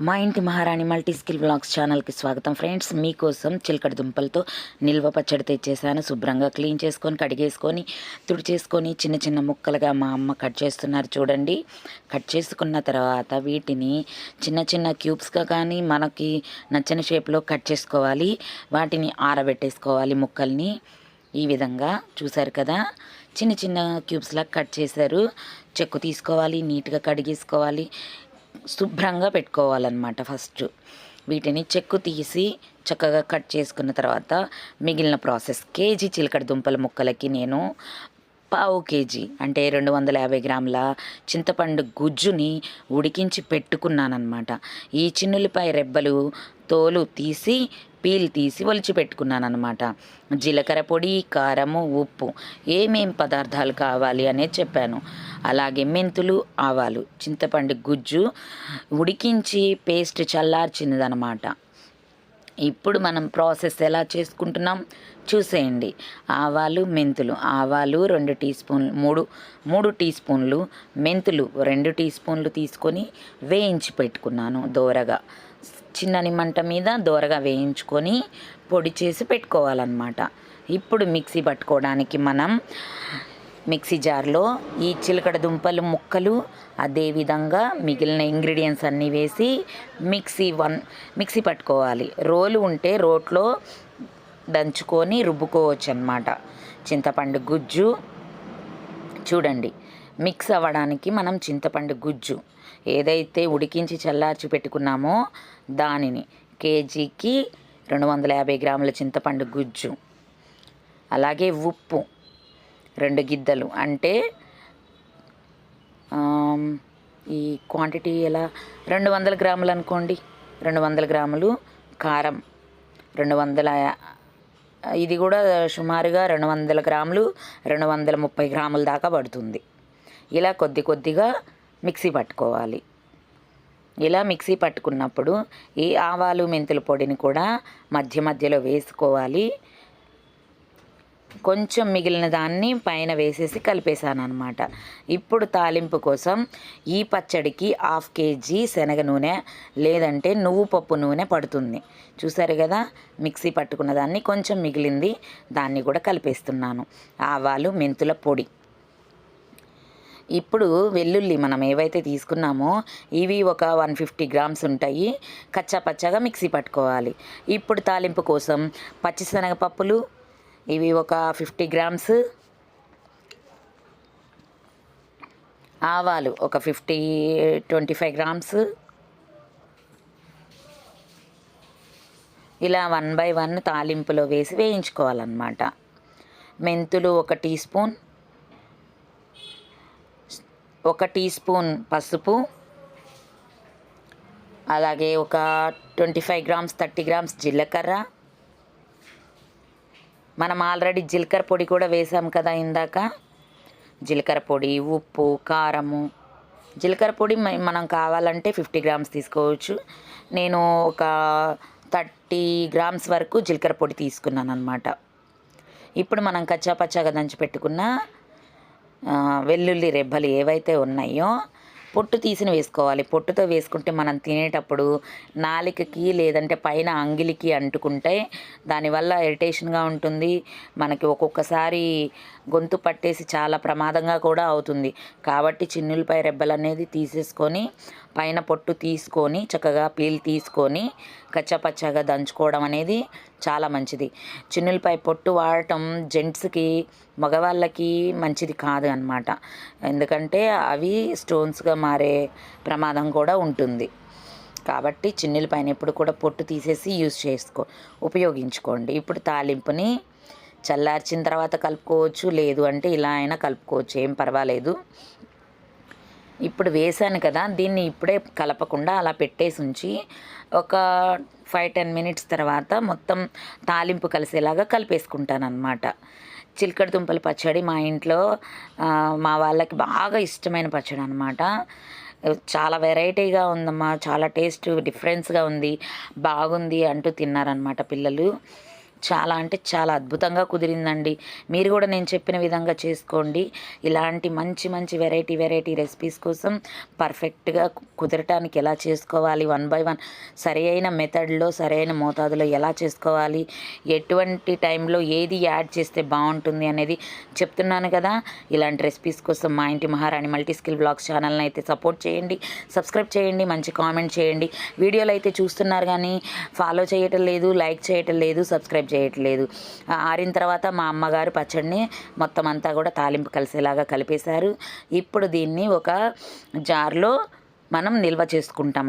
మా ఇంటి మహారాణి మల్టీ స్కిల్ బ్లాగ్స్ ఛానల్కి స్వాగతం. ఫ్రెండ్స్ మీకోసం చిలకడ దుంపలతో నిల్వ పచ్చడి తెచ్చేసాను. శుభ్రంగా క్లీన్ చేసుకొని కడిగేసుకొని తుడిచేసుకొని చిన్న చిన్న ముక్కలుగా మా అమ్మ కట్ చేస్తున్నారు చూడండి. కట్ చేసుకున్న తర్వాత వీటిని చిన్న చిన్న క్యూబ్స్గా కానీ మనకి నచ్చిన షేప్లో కట్ చేసుకోవాలి. వాటిని ఆరబెట్టేసుకోవాలి ముక్కల్ని. ఈ విధంగా చూశారు కదా? చిన్న చిన్న క్యూబ్స్లా కట్ చేశారు. చెక్కు తీసుకోవాలి నీట్గా కడిగేసుకోవాలి. శుభ్రంగా పెట్టుకోవాలన్నమాట ఫస్ట్. వీటిని చెక్కు తీసి చక్కగా కట్ చేసుకున్న తర్వాత మిగిలిన ప్రాసెస్ కేజీ చిలకడ దుంపల ముక్కలకి నేను పావు కేజీ అంటే రెండు వందల యాభై గ్రాముల చింతపండు గుజ్జుని ఉడికించి పెట్టుకున్నానమాట ఈ చిన్నులపై రెబ్బలు తోలు తీసి పీల్ తీసి ఒలిచి పెట్టుకున్నాను అనమాట జీలకర్ర పొడి కారము ఉప్పు ఏమేం పదార్థాలు కావాలి అనేది చెప్పాను. అలాగే మెంతులు ఆవాలు చింతపండు గుజ్జు ఉడికించి పేస్ట్ చల్లార్చినదనమాట ఇప్పుడు మనం ప్రాసెస్ ఎలా చేసుకుంటున్నాం? చూసేయండి. ఆవాలు మెంతులు. ఆవాలు రెండు టీ స్పూన్లు మూడు మూడు టీ స్పూన్లు మెంతులు రెండు టీ స్పూన్లు తీసుకొని వేయించి పెట్టుకున్నాను దోరగా. చిన్నని మంట మీద దోరగా వేయించుకొని పొడి చేసి పెట్టుకోవాలన్నమాట. ఇప్పుడు మిక్సీ పట్టుకోవడానికి మనం మిక్సీ జార్లో ఈ చిలకడ దుంపలు ముక్కలు అదేవిధంగా మిగిలిన ఇంగ్రీడియంట్స్ అన్నీ వేసి మిక్సీ వన్ మిక్సీ పట్టుకోవాలి. రోలు ఉంటే రోట్లో దంచుకొని రుబ్బుకోవచ్చు అనమాట చింతపండు గుజ్జు చూడండి. మిక్స్ అవ్వడానికి మనం చింతపండు గుజ్జు ఏదైతే ఉడికించి చల్లార్చి పెట్టుకున్నామో దానిని కేజీకి రెండు వందల యాభై గ్రాముల చింతపండు గుజ్జు అలాగే ఉప్పు రెండు గిద్దలు. అంటే ఈ క్వాంటిటీ ఎలా? రెండు వందల గ్రాములు అనుకోండి. రెండు వందల గ్రాములు కారం రెండు వందల ఇది కూడా సుమారుగా రెండు వందల గ్రాములు రెండు వందల ముప్పై గ్రాముల దాకా పడుతుంది. ఇలా కొద్ది కొద్దిగా మిక్సీ పట్టుకోవాలి. ఇలా మిక్సీ పట్టుకున్నప్పుడు ఈ ఆవాలు మెంతుల పొడిని కూడా మధ్య మధ్యలో వేసుకోవాలి. కొంచెం మిగిలిన దాన్ని పైన వేసేసి కలిపేశాను అనమాట ఇప్పుడు తాలింపు కోసం ఈ పచ్చడికి హాఫ్ కేజీ శనగ నూనె లేదంటే నువ్వు పప్పు నూనె పడుతుంది. చూసారు కదా మిక్సీ పట్టుకున్న దాన్ని కొంచెం మిగిలింది దాన్ని కూడా కలిపేస్తున్నాను. ఆవాలు మెంతుల పొడి. ఇప్పుడు వెల్లుల్లి మనం ఏవైతే తీసుకున్నామో ఇవి ఒక వన్ ఫిఫ్టీ గ్రామ్స్ ఉంటాయి. కచ్చా పచ్చగా మిక్సీ పట్టుకోవాలి. ఇప్పుడు తాలింపు కోసం పచ్చిశనగపప్పులు ఇవి ఒక ఫిఫ్టీ గ్రామ్స్. ఆవాలు ఒక ఫిఫ్టీ ట్వంటీ ఫైవ్ గ్రామ్స్. ఇలా వన్ బై వన్ తాలింపులో వేసి వేయించుకోవాలన్నమాట. మెంతులు ఒక టీ స్పూన్. ఒక టీ స్పూన్ పసుపు అలాగే ఒక twenty five grams thirty grams జీలకర్ర. మనం ఆల్రెడీ జీలకర్ర పొడి కూడా వేసాం కదా ఇందాక. జీలకర్ర పొడి ఉప్పు కారము. జీలకర్ర పొడి మ- మనం కావాలంటే ఫిఫ్టీ గ్రామ్స్ తీసుకోవచ్చు. నేను ఒక థర్టీ గ్రామ్స్ వరకు జీలకర్ర పొడి తీసుకున్నాను అనమాట ఇప్పుడు మనం కచ్చాపచ్చాగా దంచి పెట్టుకున్న వెల్లుల్లి రెబ్బలు ఏవైతే ఉన్నాయో పొట్టు తీసిన వేసుకోవాలి. పొట్టుతో వేసుకుంటే మనం తినేటప్పుడు నాలికకి లేదంటే పైన అంగిలికి అంటుకుంటే దానివల్ల ఇరిటేషన్గా ఉంటుంది. మనకి ఒక్కొక్కసారి గొంతు పట్టేసి చాలా ప్రమాదంగా కూడా అవుతుంది. కాబట్టి చిన్నులపై రెబ్బలు అనేది తీసేసుకొని పైన పొట్టు తీసుకొని చక్కగా పీల్ తీసుకొని కచ్చపచ్చగా దంచుకోవడం అనేది చాలా మంచిది. చిన్నులపై పొట్టు వాడటం జెంట్స్కి మగవాళ్ళకి మంచిది కాదు అన్నమాట. ఎందుకంటే అవి స్టోన్స్గా మారే ప్రమాదం కూడా ఉంటుంది. కాబట్టి చిన్నుల పైన ఎప్పుడు కూడా పొట్టు తీసేసి యూజ్ చేసుకో ఉపయోగించుకోండి. ఇప్పుడు తాలింపుని చల్లార్చిన తర్వాత కలుపుకోవచ్చు లేదు అంటే ఇలా అయినా కలుపుకోవచ్చు ఏం పర్వాలేదు. ఇప్పుడు వేసాను కదా దీన్ని ఇప్పుడే కలపకుండా అలా పెట్టేసి ఉంచి ఒక ఫైవ్ టెన్ మినిట్స్ తర్వాత మొత్తం తాలింపు కలిసేలాగా కలిపేసుకుంటాను అనమాట చిలకడ దుంపల పచ్చడి మా ఇంట్లో మా వాళ్ళకి బాగా ఇష్టమైన పచ్చడి అనమాట చాలా వెరైటీగా ఉందమ్మా చాలా టేస్ట్ డిఫరెన్స్గా ఉంది బాగుంది అంటూ తిన్నారనమాట పిల్లలు. చాలా అంటే చాలా అద్భుతంగా కుదిరిందండి. మీరు కూడా నేను చెప్పిన విధంగా చేసుకోండి. ఇలాంటి మంచి మంచి వెరైటీ వెరైటీ రెసిపీస్ కోసం పర్ఫెక్ట్గా కుదరటానికి ఎలా చేసుకోవాలి? వన్ బై వన్ సరైన మెథడ్లో సరైన మోతాదులో ఎలా చేసుకోవాలి? ఎటువంటి టైంలో ఏది యాడ్ చేస్తే బాగుంటుంది అనేది చెప్తున్నాను కదా. ఇలాంటి రెసిపీస్ కోసం మా ఇంటి మహారాణి మల్టీ స్కిల్ బ్లాగ్స్ ఛానల్ని అయితే సపోర్ట్ చేయండి. సబ్స్క్రైబ్ చేయండి మంచి కామెంట్ చేయండి. వీడియోలు అయితే చూస్తున్నారు కానీ ఫాలో చేయటం లేదు లైక్ చేయటం లేదు సబ్స్క్రైబ్ చేయట్లేదు. ఆరిన తర్వాత మా అమ్మగారు పచ్చడిని మొత్తం అంతా కూడా తాలింపు కలిసేలాగా కలిపేశారు. ఇప్పుడు దీన్ని ఒక జార్లో మనం నిల్వ చేసుకుంటాం.